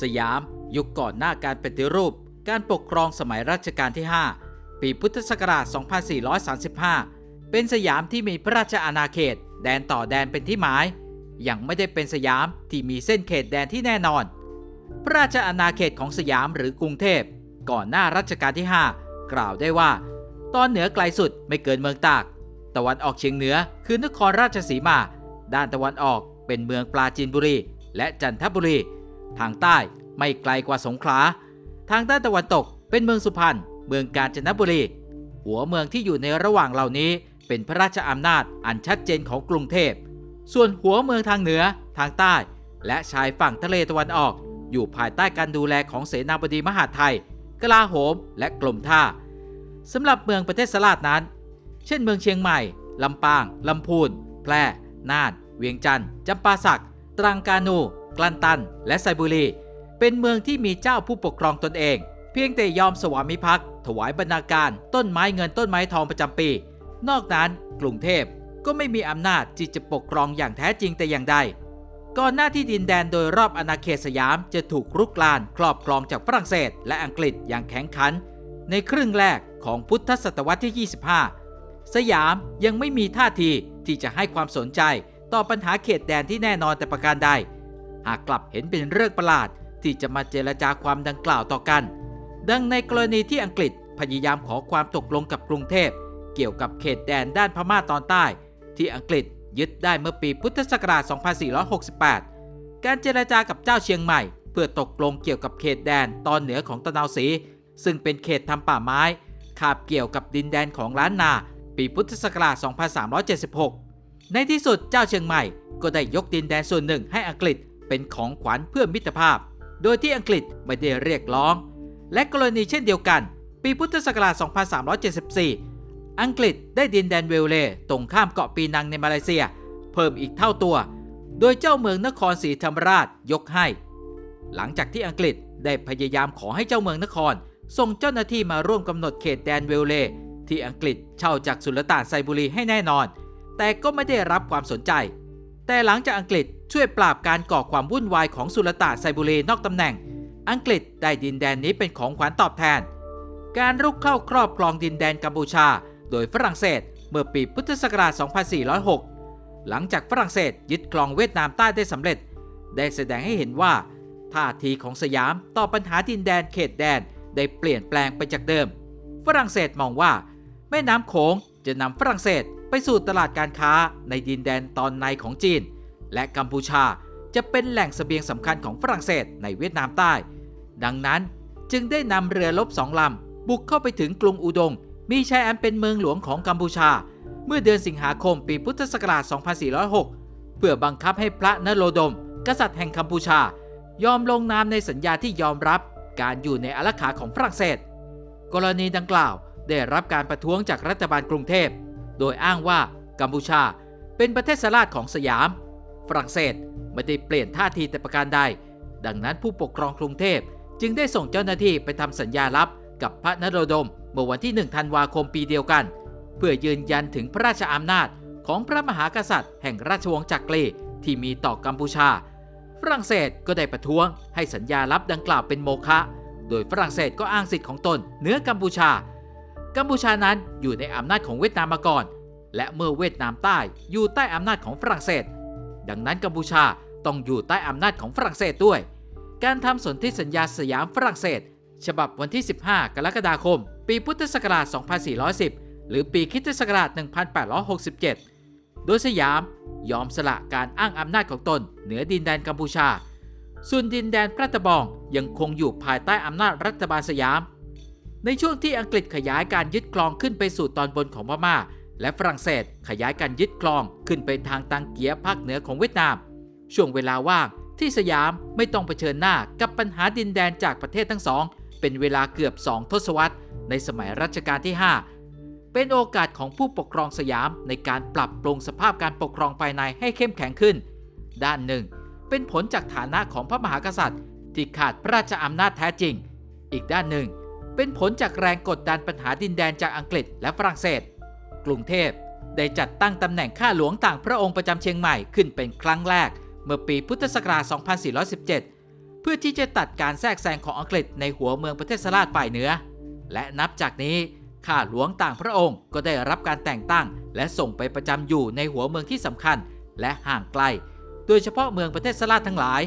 สยาม ยุคก่อนหน้าการปฏิรูป การปกครองสมัยรัชกาลที่ 5 ปีพุทธศักราช 2435 เป็นสยามที่มีพระราชอาณาเขต แดนต่อแดนเป็นที่หมาย ยังไม่ได้เป็นสยามที่มีเส้นเขตแดนที่แน่นอน พระราชอาณาเขตของสยามหรือกรุงเทพ ก่อนหน้ารัชกาลที่ 5 กล่าวได้ว่า ตอนเหนือไกลสุดไม่เกินเมืองตาก ตะวันออกเฉียงเหนือคือนครราชสีมา ด้านตะวันออกเป็นเมืองปราจีนบุรี และจันทบุรี ทางใต้ไม่ไกลกว่าสงขลา ทางด้านตะวันตกเป็นเมืองสุพรรณ เมืองกาญจนบุรี หัวเมืองที่อยู่ในระหว่างเหล่านี้เป็นพระราชอำนาจอันชัดเจนของกรุงเทพ ส่วนหัวเมืองทางเหนือ ทางใต้ และชายฝั่งทะเลตะวันออก อยู่ภายใต้การดูแลของเสนาบดีมหาดไทย กลาโหม และกรมท่าสำหรับเมืองประเทศสลาดนั้น เช่นเมืองเชียงใหม่ ลำปาง ลำพูน แพร่ น่าน เวียงจันทร์จำปาสัก ตรังกานู กลันตัน และไซบุรี เป็นเมืองที่มีเจ้าผู้ปกครองตนเอง เพียงแต่ยอมสวามิภักดิ์ถวายบรรณาการ ต้นไม้เงินต้นไม้ทองประจำปี นอกนั้นกรุงเทพก็ไม่มีอำนาจที่จะปกครองอย่างแท้จริงแต่อย่างใดก่อนหน้าที่ดินแดนโดยรอบอาณาเขตสยามจะถูกรุกรานครอบครองจากฝรั่งเศส และอังกฤษอย่างแข็งขัน ในครึ่งแรกของพุทธศตวรรษที่ 25 สยามยังไม่มีท่าทีที่จะให้ความสนใจต่อปัญหาเขตแดนที่แน่นอนแต่ประการใด หากกลับเห็นเป็นเรื่องประหลาดที่จะมาเจรจาความดังกล่าวต่อกัน ดังในกรณีที่อังกฤษพยายามขอความตกลงกับกรุงเทพ เกี่ยวกับเขตแดนด้านพม่าตอนใต้ ที่อังกฤษยึดได้เมื่อปีพุทธศักราช 2468 การเจรจากับเจ้าเชียงใหม่ เพื่อตกลงเกี่ยวกับเขตแดนตอนเหนือของตะนาวศรีซึ่งเป็นเขตทำป่าไม้คาบเกี่ยวกับดินแดนของล้านนา ปีพุทธศักราช 2376 ในที่สุดเจ้าเชียงใหม่ก็ได้ยกดินแดนส่วนหนึ่งให้อังกฤษ เป็นของขวัญเพื่อมิตรภาพ โดยที่อังกฤษไม่ได้เรียกร้อง และกรณีเช่นเดียวกัน ปีพุทธศักราช 2374 อังกฤษได้ดินแดนเวลเลตรงข้ามเกาะปีนังในมาเลเซีย เพิ่มอีกเท่าตัว โดยเจ้าเมืองนครศรีธรรมราชยกให้ หลังจากที่อังกฤษได้พยายามขอให้เจ้าเมืองนครส่งเจ้าหน้าที่มาร่วมกำหนดเขตแดนเวลเลที่อังกฤษเช่าจากสุลต่านไซบุรีให้แน่นอน แต่ก็ไม่ได้รับความสนใจ แต่หลังจากอังกฤษ ช่วยปราบการก่อความวุ่นวายของสุลต่านไซบุรีนอกตำแหน่ง อังกฤษได้ดินแดนนี้เป็นของขวัญตอบแทน การรุกเข้าครอบครองดินแดนกัมพูชา โดยฝรั่งเศสเมื่อปีพุทธศักราช 2406 หลังจากฝรั่งเศสยึดครองเวียดนามใต้ได้สำเร็จ ได้แสดงให้เห็นว่าท่าทีของสยามต่อปัญหาดินแดนเขตแดนได้เปลี่ยนแปลงไปจากเดิม ฝรั่งเศสมองว่า แม่น้ำโขงจะนำฝรั่งเศสไปสู่ตลาดการค้าในดินแดนตอนในของจีน และกัมพูชาจะเป็นแหล่งเสบียงสำคัญของฝรั่งเศสในเวียดนามใต้ ดังนั้นจึงได้นำเรือรบสองลำบุกเข้าไปถึงกรุงอุดง มีชายแอมเป็นเมืองหลวงของกัมพูชา เมื่อเดือนสิงหาคมปีพุทธศักราช 2406 เพื่อบังคับให้พระนโรดม กษัตริย์แห่งกัมพูชา ยอมลงนามในสัญญาที่ยอมรับการอยู่ในอาณาขาของฝรั่งเศส กรณีดังกล่าวได้รับการประท้วงจากรัฐบาลกรุงเทพ โดยอ้างว่ากัมพูชาเป็นประเทศสลาดของสยาม ฝรั่งเศสไม่ได้เปลี่ยนท่าทีแต่ประการใด ดังนั้นผู้ปกครองกรุงเทพจึงได้ส่งเจ้าหน้าที่ไปทำสัญญาลับกับพระนโรดมเมื่อวันที่ 1 ธันวาคมปีเดียวกัน เพื่อยืนยันถึงพระราชอำนาจของพระมหากษัตริย์ แห่งราชวงศ์จักรีที่มีต่อกัมพูชา ฝรั่งเศสก็ได้ประท้วงให้สัญญาลับดังกล่าวเป็นโมฆะโดยฝรั่งเศสก็อ้างสิทธิ์ของตนเหนือกัมพูชา กัมพูชานั้นอยู่ในอำนาจของเวียดนามมาก่อน และเมื่อเวียดนามใต้อยู่ใต้อำนาจของฝรั่งเศส ดังนั้นกัมพูชาต้องอยู่ใต้อำนาจของฝรั่งเศสด้วย การทำสนธิสัญญาสยามฝรั่งเศส ฉบับวันที่ 15 กรกฎาคม ปีพุทธศักราช 2410 หรือปีคิตศักราช 1867 โดยสยามยอมสละการอ้างอำนาจของตน เหนือดินแดนกัมพูชา ส่วนดินแดนพระตะบองยังคงอยู่ภายใต้อำนาจรัฐบาลสยาม ในช่วงที่อังกฤษขยายการยึดครองขึ้นไปสู่ตอนบนของพม่า และฝรั่งเศสขยายการยึดครองขึ้นไปทางตังเกียภาคเหนือของเวียดนาม ช่วงเวลาว่างที่สยามไม่ต้องเผชิญหน้ากับปัญหาดินแดนจากประเทศทั้งสอง เป็นเวลาเกือบ2ทศวรรษ ในสมัยรัชกาลที่ 5 เป็นโอกาสของผู้ปกครองสยามในการปรับปรุงสภาพการปกครองภายในให้เข้มแข็งขึ้น ด้านหนึ่ง เป็นผลจากฐานะของพระมหากษัตริย์ ที่ขาดพระราชอำนาจแท้จริง อีกด้านหนึ่ง เป็นผลจากแรงกดดันปัญหาดินแดนจากอังกฤษและฝรั่งเศส กรุงเทพได้จัดตั้งตำแหน่งข้าหลวงต่างพระองค์ประจำเชียงใหม่ขึ้นเป็นครั้งแรก เมื่อปีพุทธศักราช 2417 เพื่อที่จะตัดการแทรกแซงของอังกฤษในหัวเมืองประเทศสลาดฝ่ายเหนือ และนับจากนี้ข้าหลวงต่างพระองค์ก็ได้รับการแต่งตั้ง และส่งไปประจำอยู่ในหัวเมืองที่สำคัญ และห่างไกล โดยเฉพาะเมืองประเทศสลาดทั้งหลาย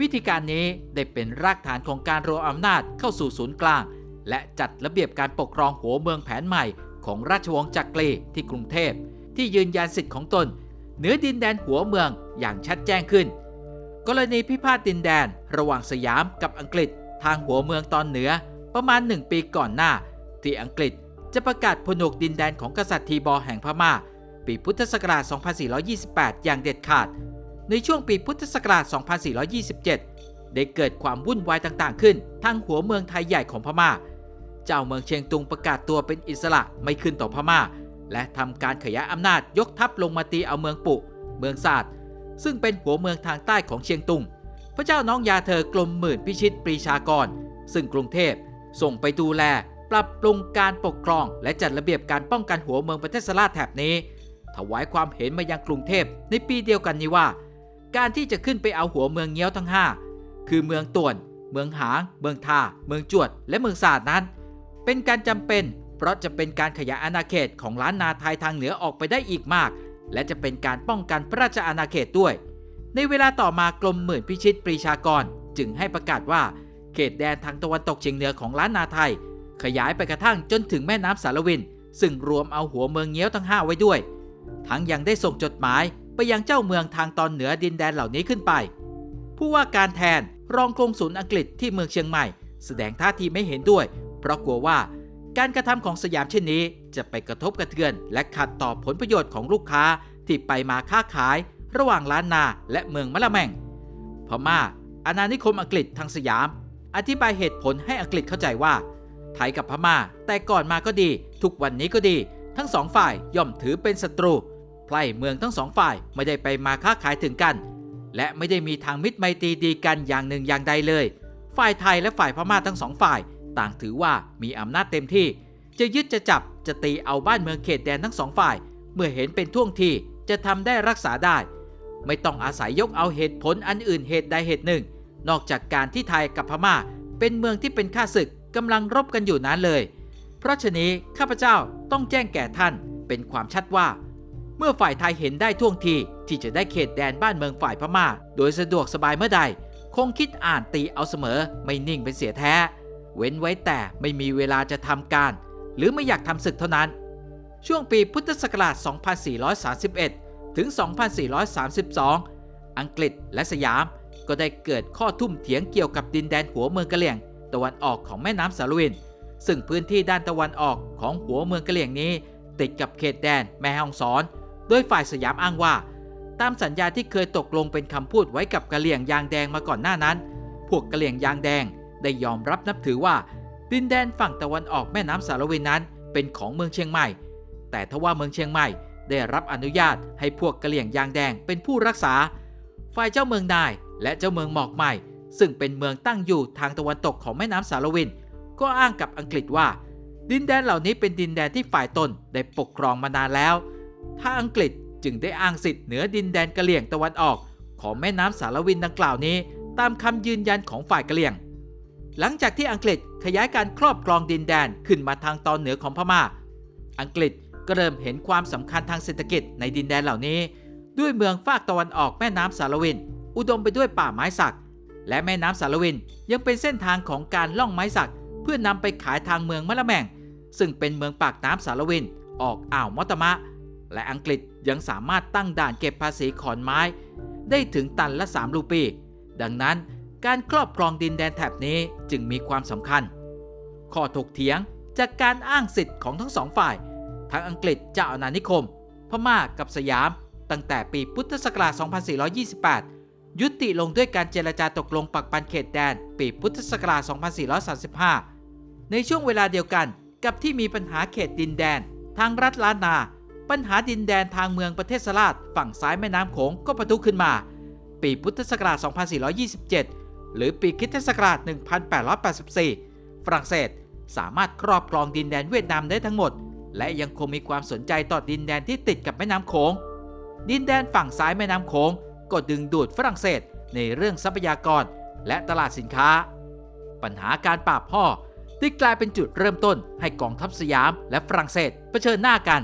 วิธีการนี้ได้เป็นรากฐานของการรวมอำนาจเข้าสู่ศูนย์กลาง และจัดระเบียบการปกครองหัวเมืองแผนใหม่ ของราชวงศ์จักรีที่กรุงเทพ ที่ยืนยันสิทธิ์ของตน เหนือดินแดนหัวเมืองอย่างชัดแจ้งขึ้น กรณีพิพาทดินแดนระหว่างสยามกับอังกฤษทางหัวเมืองตอนเหนือประมาณหนึ่งปีก่อนหน้า ที่อังกฤษจะประกาศผนวกดินแดนของกษัตริย์ทีบอแห่งพม่า ปีพุทธศักราช 2428 อย่างเด็ดขาด ในช่วงปีพุทธศักราช 2427 ได้เกิดความวุ่นวายต่างๆ ขึ้นทางหัวเมืองไทยใหญ่ของพม่า เจ้าเมืองเชียงตุงประกาศตัวเป็นอิสระไม่ขึ้นต่อพม่า และทำการขยายอำนาจยกทัพลงมาตีเอาเมืองปุ เมืองศาสตร์ซึ่งเป็นหัวเมืองทางใต้ของเชียงตุง พระเจ้าน้องยาเธอกลมหมื่นพิชิตปรีชากร ซึ่งกรุงเทพส่งไปดูแล ปรับปรุงการปกครอง และจัดระเบียบการป้องกันหัวเมืองประเทศสลาแถบนี้ถวายความเห็นมายังกรุงเทพในปีเดียวกันนี้ว่า การที่จะขึ้นไปเอาหัวเมืองเงี้ยวทั้ง 5 คือเมืองต่วน เมืองหาง เมืองทา เมืองจวด และเมืองศาสตร์นั้น เป็นการจำเป็น เพราะจะเป็นการขยายอาณาเขตของล้านนาไทยทางเหนือออกไปได้อีกมาก และจะเป็นการป้องกันพระราชอาณาเขตด้วย ในเวลาต่อมากรมหมื่นพิชิตปรีชากร จึงให้ประกาศว่า เขตแดนทางตะวันตกเฉียงเหนือของล้านนาไทย ขยายไปกระทั่งจนถึงแม่น้ำสารวิน ซึ่งรวมเอาหัวเมืองเงี้ยวทั้ง5ไว้ด้วย ทั้งยังได้ส่งจดหมายไปยังเจ้าเมืองทางตอนเหนือดินแดนเหล่านี้ขึ้นไป ผู้ว่าการแทนรองกงสุลอังกฤษที่เมืองเชียงใหม่ แสดงท่าทีไม่เห็นด้วย เพราะกลัวว่าการกระทำของสยามเช่นนี้ จะไปกระทบกระเทือน และขัดต่อผลประโยชน์ของลูกค้าที่ไปมาค้าขาย ระหว่างล้านนาและเมืองมะละแมงพม่าอาณานิคมอังกฤษทางสยาม อธิบายเหตุผลให้อังกฤษเข้าใจว่า ไทยกับพม่า แต่ก่อนมาก็ดี ทุกวันนี้ก็ดี ทั้งสองฝ่ายย่อมถือเป็นศัตรูไพร่เมืองทั้งสองฝ่ายไม่ได้ไปมาค้าขายถึงกัน และไม่ได้มีทางมิตรไมตรีดีกันอย่างหนึ่งอย่างใดเลย ฝ่ายไทยและฝ่ายพม่าทั้งสองฝ่าย ต่างถือว่ามีอำนาจเต็มที่ จะยึดจะจับจะตีเอาบ้านเมืองเขตแดนทั้งสองฝ่าย เมื่อเห็นเป็นท่วงทีจะทำได้รักษาได้ ไม่ต้องอาศัยยกเอาเหตุผลอันอื่นเหตุใดเหตุหนึ่ง นอกจากการที่ไทยกับพม่า เป็นเมืองที่เป็นข้าศึกกำลังรบกันอยู่นั้นเลย เพราะฉะนี้ข้าพเจ้าต้องแจ้งแก่ท่านเป็นความชัดว่า เมื่อฝ่ายไทยเห็นได้ท่วงทีที่จะได้เขตแดนบ้านเมืองฝ่ายพม่า โดยสะดวกสบายเมื่อใด คงคิดอ่านตีเอาเสมอไม่นิ่งเป็นเสียแท้ เว้นไว้แต่ไม่มีเวลาจะทำการ หรือไม่อยากทำศึกเท่านั้น ช่วงปีพุทธศักราช 2431 ถึง 2432 อังกฤษและสยามก็ได้เกิดข้อทุ่มเถียงเกี่ยวกับดินแดนหัวเมืองกะเหลี่ยง ตะวันออกของแม่น้ำสารวิน ซึ่งพื้นที่ด้านตะวันออกของหัวเมืองกะเหลี่ยงนี้ ติดกับเขตแดนแม่ฮ่องสอน โดยฝ่ายสยามอ้างว่า ตามสัญญาที่เคยตกลงเป็นคำพูดไว้กับกะเหลี่ยงยางแดงมาก่อนหน้านั้น พวกกะเหลี่ยงยางแดง ได้ยอมรับนับถือว่า ดินแดนฝั่งตะวันออกแม่น้ำสารวินนั้น เป็นของเมืองเชียงใหม่ แต่ทว่าเมืองเชียงใหม่ได้รับอนุญาตให้พวกกะเหลี่ยงยางแดงเป็นผู้รักษา ฝ่ายเจ้าเมืองนายและเจ้าเมืองหมอกใหม่ ซึ่งเป็นเมืองตั้งอยู่ทางตะวันตกของแม่น้ำสารวิน ก็อ้างกับอังกฤษว่า ดินแดนเหล่านี้เป็นดินแดนที่ฝ่ายตนได้ปกครองมานานแล้ว ถ้าอังกฤษจึงได้อ้างสิทธิ์เหนือดินแดนกะเหลี่ยงตะวันออก ของแม่น้ำสารวินดังกล่าวนี้ ตามคำยืนยันของฝ่ายกะเหลี่ยง หลังจากที่อังกฤษขยายการครอบครองดินแดนขึ้นมาทางตอนเหนือของพม่า อังกฤษก็เริ่มเห็นความสำคัญทางเศรษฐกิจในดินแดนเหล่านี้ ด้วยเมืองฝากตะวันออกแม่น้ำสารวิน อุดมไปด้วยป่าไม้สัก และแม่น้ำสารวินยังเป็นเส้นทางของการล่องไม้สัก เพื่อนำไปขายทางเมืองมะละแมง ซึ่งเป็นเมืองปากน้ำสารวิน ออกอ่าวมอตมะ และอังกฤษยังสามารถตั้งด่านเก็บภาษีขอนไม้ ได้ถึงตันละ 3 รูปี ดังนั้น การครอบครองดินแดนแถบนี้จึงมีความสำคัญ ข้อถกเถียงจากการอ้างสิทธิ์ของทั้งสองฝ่าย ทั้งอังกฤษเจ้าอาณานิคม พม่ากับสยาม ตั้งแต่ปีพุทธศักราช 2428 ยุติลงด้วยการเจรจาตกลงปักปันเขตแดน ปีพุทธศักราช 2435 ในช่วงเวลาเดียวกันกับที่มีปัญหาเขตดินแดน ทางรัฐล้านนา ปัญหาดินแดนทางเมืองประเทศสลาดฝั่งซ้ายแม่น้ำโขงก็ปะทุขึ้นมา ปีพุทธศักราช 2427 หรือปีคริสตศักราช 1884 ฝรั่งเศสสามารถครอบครองดินแดนเวียดนามได้ทั้งหมด และยังคงมีความสนใจต่อดินแดนที่ติดกับแม่น้ำโขง ดินแดนฝั่งซ้ายแม่น้ำโขงก็ดึงดูดฝรั่งเศสในเรื่องทรัพยากรและตลาดสินค้า ปัญหาการปราบพ่อได้กลายเป็นจุดเริ่มต้นให้กองทัพสยามและฝรั่งเศสเผชิญหน้ากัน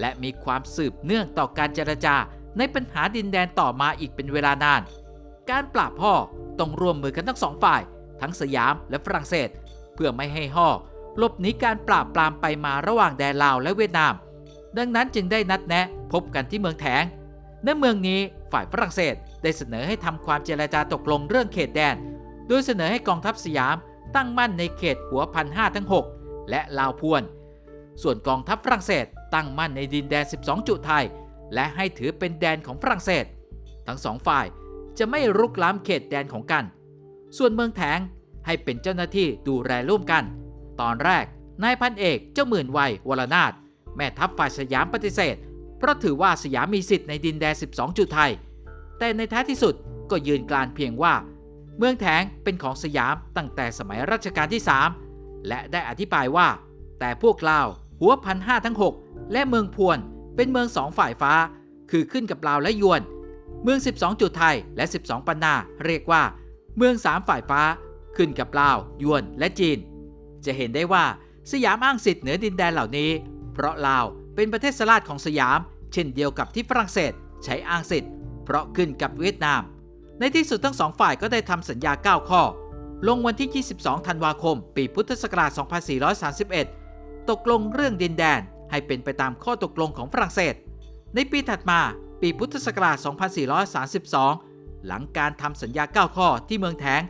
และมีความสืบเนื่องต่อการเจรจาในปัญหาดินแดนต่อมาอีกเป็นเวลานาน การปราบพ่อต้องร่วมมือกันทั้งสองฝ่าย ทั้งสยามและฝรั่งเศส เพื่อไม่ให้ห่อหลบหนีการปราบปรามไปมาระหว่างแดนลาวและเวียดนาม ดังนั้นจึงได้นัดแนะพบกันที่เมืองแถงในเมืองนี้ฝ่ายฝรั่งเศสได้เสนอให้ทำความเจรจาตกลงเรื่องเขตแดน โดยเสนอให้กองทัพสยามตั้งมั่นในเขตหัวพันห้าทั้ง 6 และลาวพวน ส่วนกองทัพฝรั่งเศสตั้งมั่นในดินแดน 12 จุดไทย และให้ถือเป็นแดนของฝรั่งเศส ทั้งสองฝ่าย จะไม่รุกล้ำเขตแดนของกัน ส่วนเมืองแถงให้เป็นเจ้าหน้าที่ดูแลร่วมกัน ตอนแรกนายพันเอกเจ้าหมื่นวัยวรนาถแม่ทัพฝ่ายสยามปฏิเสธ เพราะถือว่าสยามมีสิทธิ์ในดินแดน 12 จุดไทย แต่ในท้ายที่สุดก็ยืนกลานเพียงว่า เมืองแถงเป็นของสยามตั้งแต่สมัยรัชกาลที่ 3 และได้อธิบายว่า แต่พวกลาวหัวพันห้าทั้ง 6 และเมืองพวนเป็นเมืองสองฝ่ายฟ้า คือขึ้นกับลาวและยวน เมือง 12 จุดไทยและ 12 ปันนา เรียกว่า เมือง3ฝ่ายฟ้า ขึ้นกับลาวยวนและจีน จะเห็นได้ว่าสยามอ้างสิทธิ์เหนือดินแดนเหล่านี้ เพราะลาวเป็นประเทศสลาดของสยาม เช่นเดียวกับที่ฝรั่งเศสใช้อ้างสิทธิ์ เพราะขึ้นกับเวียดนาม ในที่สุดทั้งสองฝ่ายก็ได้ทำสัญญา 9 ข้อ ลงวันที่ 22 ธันวาคม ปีพุทธศักราช 2431 ตกลงเรื่องดินแดนให้เป็นไปตามข้อตกลงของฝรั่งเศส ในปีถัดมา ปีพุทธศักราช 2432 หลังการทำสัญญา 9 ข้อที่เมืองแทง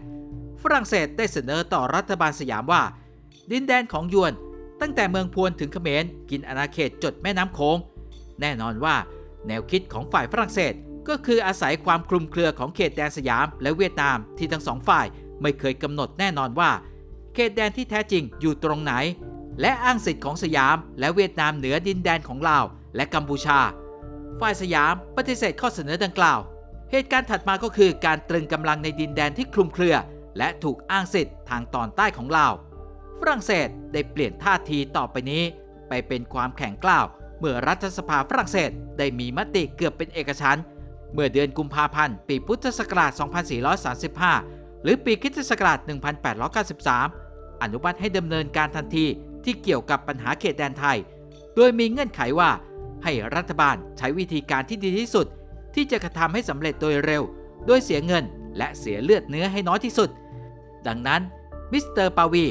ฝรั่งเศสได้เสนอต่อรัฐบาลสยามว่า ดินแดนของยวน ตั้งแต่เมืองพวนถึงเขมรกินอาณาเขตจดแม่น้ำโขงแน่นอนว่า แนวคิดของฝ่ายฝรั่งเศสก็คืออาศัยความคลุมเครือของเขตแดนสยามและเวียดนามที่ทั้งสองฝ่ายไม่เคยกำหนดแน่นอนว่า เขตแดนที่แท้จริงอยู่ตรงไหน และอ้างสิทธิ์ของสยามและเวียดนามเหนือดินแดนของลาวและกัมพูชา ฝ่ายสยามปฏิเสธข้อเสนอดังกล่าว เหตุการณ์ถัดมาก็คือการตรึงกำลังในดินแดนที่คลุมเครือ และถูกอ้างสิทธิ์ทางตอนใต้ของลาวฝรั่งเศสได้เปลี่ยนท่าทีต่อไปนี้ ไปเป็นความแข็งกล้าว เมื่อรัฐสภาฝรั่งเศสได้มีมติเกือบเป็นเอกฉันท์เมื่อเดือนกุมภาพันธ์ปีพุทธศักราช 2435 หรือปีคิศักราช 1893 อนุมัติให้ดำเนินการทันทีที่เกี่ยวกับปัญหาเขตแดนไทย โดยมีเงื่อนไขว่า ให้รัฐบาลใช้วิธีการที่ดีที่สุด ที่จะกระทำให้สำเร็จโดยเร็ว โดยเสียเงินและเสียเลือดเนื้อให้น้อยที่สุด ดังนั้นมิสเตอร์ปาวี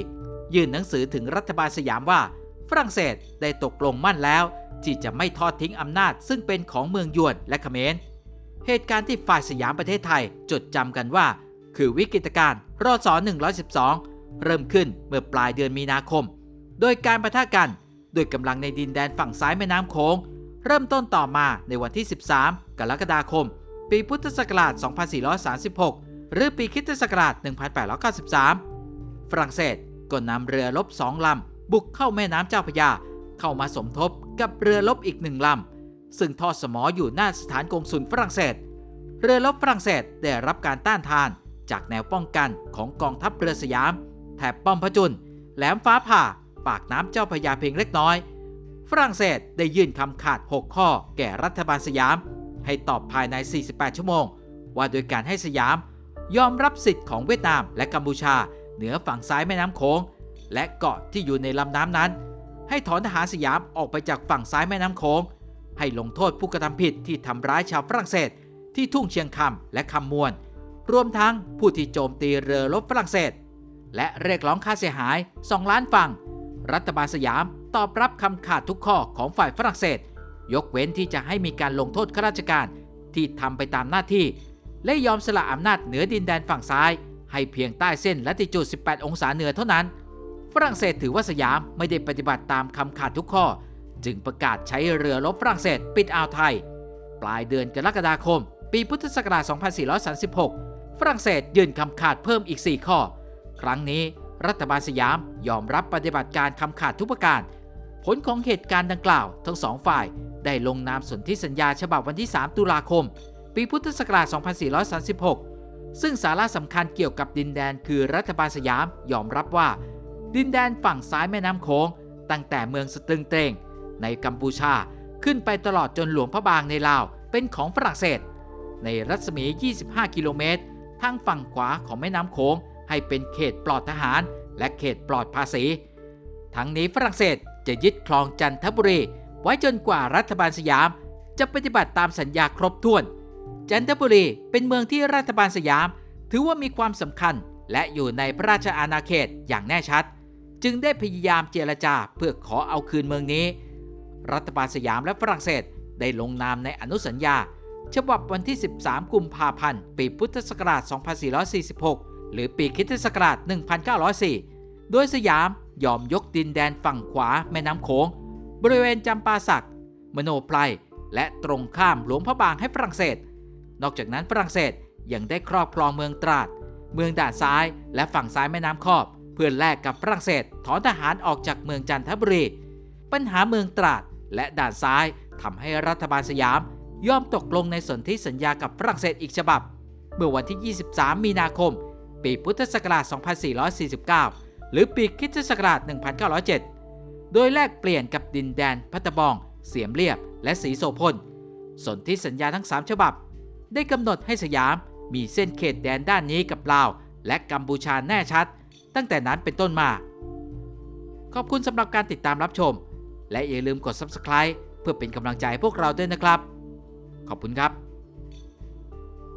ยื่นหนังสือถึงรัฐบาลสยามว่า ฝรั่งเศสได้ตกลงมั่นแล้ว ที่จะไม่ทอดทิ้งอำนาจซึ่งเป็นของเมืองยวนและเขมร เหตุการณ์ที่ฝ่ายสยามประเทศไทยจดจำกันว่า คือวิกฤตการณ์รอศ112 เริ่มขึ้นเมื่อปลายเดือนมีนาคม โดยการประทะกันโดยกำลังในดินแดนฝั่งซ้ายแม่น้ำโขง เริ่มต้นต่อมาในวันที่ 13 กรกฎาคม ปีพุทธศักราช 2436 หรือปีคิตศักราช 1893 ฝรั่งเศสก็นำเรือรบสองลำบุกเข้าแม่น้ำเจ้าพระยา เข้ามาสมทบกับเรือรบอีกหนึ่งลำ ซึ่งทอดสมออยู่หน้าสถานกงสุลฝรั่งเศส เรือรบฝรั่งเศสได้รับการต้านทานจากแนวป้องกันของกองทัพเรือสยาม แถบป้อมพระจุลแหลมฟ้าผ่า ปากน้ำเจ้าพระยาเพียงเล็กน้อย ฝรั่งเศสได้ยื่นคำขาด 6 ข้อแก่รัฐบาลสยาม ให้ตอบภายใน 48 ชั่วโมง ว่าโดยการให้สยาม ยอมรับสิทธิ์ของเวียดนามและกัมพูชา เหนือฝั่งซ้ายแม่น้ำโขงและเกาะที่อยู่ในลำน้ำนั้น ให้ถอนทหารสยามออกไปจากฝั่งซ้ายแม่น้ำโขงให้ลงโทษผู้กระทำผิดที่ทำร้ายชาวฝรั่งเศสที่ทุ่งเชียงคำและคำมวน รวมทั้งผู้ที่โจมตีเรือรบฝรั่งเศส และเรียกร้องค่าเสียหาย 2 ล้านฝั่ง รัฐบาลสยามตอบรับคำขาดทุกข้อของฝ่ายฝรั่งเศส ยกเว้นที่จะให้มีการลงโทษข้าราชการที่ทำไปตามหน้าที่ และยอมสละอำนาจเหนือดินแดนฝั่งซ้าย ให้เพียงใต้เส้นลัติจูด 18 องศาเหนือเท่านั้น ฝรั่งเศสถือว่าสยามไม่ได้ปฏิบัติตามคำขาดทุกข้อ จึงประกาศใช้เรือรบฝรั่งเศสปิดอ่าวไทย ปลายเดือนกรกฎาคม ปีพุทธศักราช 2436 ฝรั่งเศสยื่นคำขาดเพิ่มอีก 4 ข้อ ครั้งนี้ รัฐบาลสยามยอมรับปฏิบัติการคำขาดทุกประการ ผลของเหตุการณ์ดังกล่าว ทั้งสองฝ่ายได้ลงนามสนธิสัญญาฉบับวันที่ 3 ตุลาคม ปีพุทธศักราช 2436 ซึ่งสาระสำคัญเกี่ยวกับดินแดนคือรัฐบาลสยามยอมรับว่า ดินแดนฝั่งซ้ายแม่น้ำโขงตั้งแต่เมืองสตึงเตรงในกัมพูชาขึ้นไปตลอดจนหลวงพระบางในลาวเป็นของฝรั่งเศส ในรัศมี 25 กิโลเมตรทางฝั่งขวาของแม่น้ำโขง ให้เป็นเขตปลอดทหาร และเขตปลอดภาษี ทั้งนี้ฝรั่งเศสจะยึดคลองจันทบุรี ไว้จนกว่ารัฐบาลสยาม จะปฏิบัติตามสัญญาครบถ้วน จันทบุรีเป็นเมืองที่รัฐบาลสยาม ถือว่ามีความสำคัญและอยู่ในพระราชอาณาเขตอย่างแน่ชัด จึงได้พยายามเจรจาเพื่อขอเอาคืนเมืองนี้ รัฐบาลสยามและฝรั่งเศสได้ลงนามในอนุสัญญา ฉบับวันที่ 13 กุมภาพันธ์ ปีพุทธศักราช 2446 หรือปีคริสตศักราช 1904 โดยสยามยอมยกดินแดนฝั่งขวาแม่น้ำโขง บริเวณจำปาสัก มโนไพรและตรงข้ามหลวงพระบางให้ฝรั่งเศส นอกจากนั้นฝรั่งเศสยังได้ครอบครองเมืองตราด เมืองด่านซ้ายและฝั่งซ้ายแม่น้ำคอบ เพื่อแลกกับฝรั่งเศสถอนทหารออกจากเมืองจันทบุรี ปัญหาเมืองตราดและด่านซ้ายทำให้รัฐบาลสยามยอมตกลงในสนธิสัญญากับฝรั่งเศสอีกฉบับ เมื่อวันที่ 23 มีนาคม ปีพุทธศักราช 2449 หรือปีคิตศักราช 1907 โดยแลกเปลี่ยนกับดินแดนพัตตบอง เสียมเรียบ และสีโสพลสนธิสัญญาทั้ง 3 ฉบับ ได้กำหนดให้สยามมีเส้นเขตแดนด้านนี้กับลาว และกัมพูชาแน่ชัด ตั้งแต่นั้นเป็นต้นมา ขอบคุณสำหรับการติดตามรับชม และอย่าลืมกด Subscribe เพื่อเป็นกำลังใจให้พวกเราด้วยนะครับ ขอบคุณครับ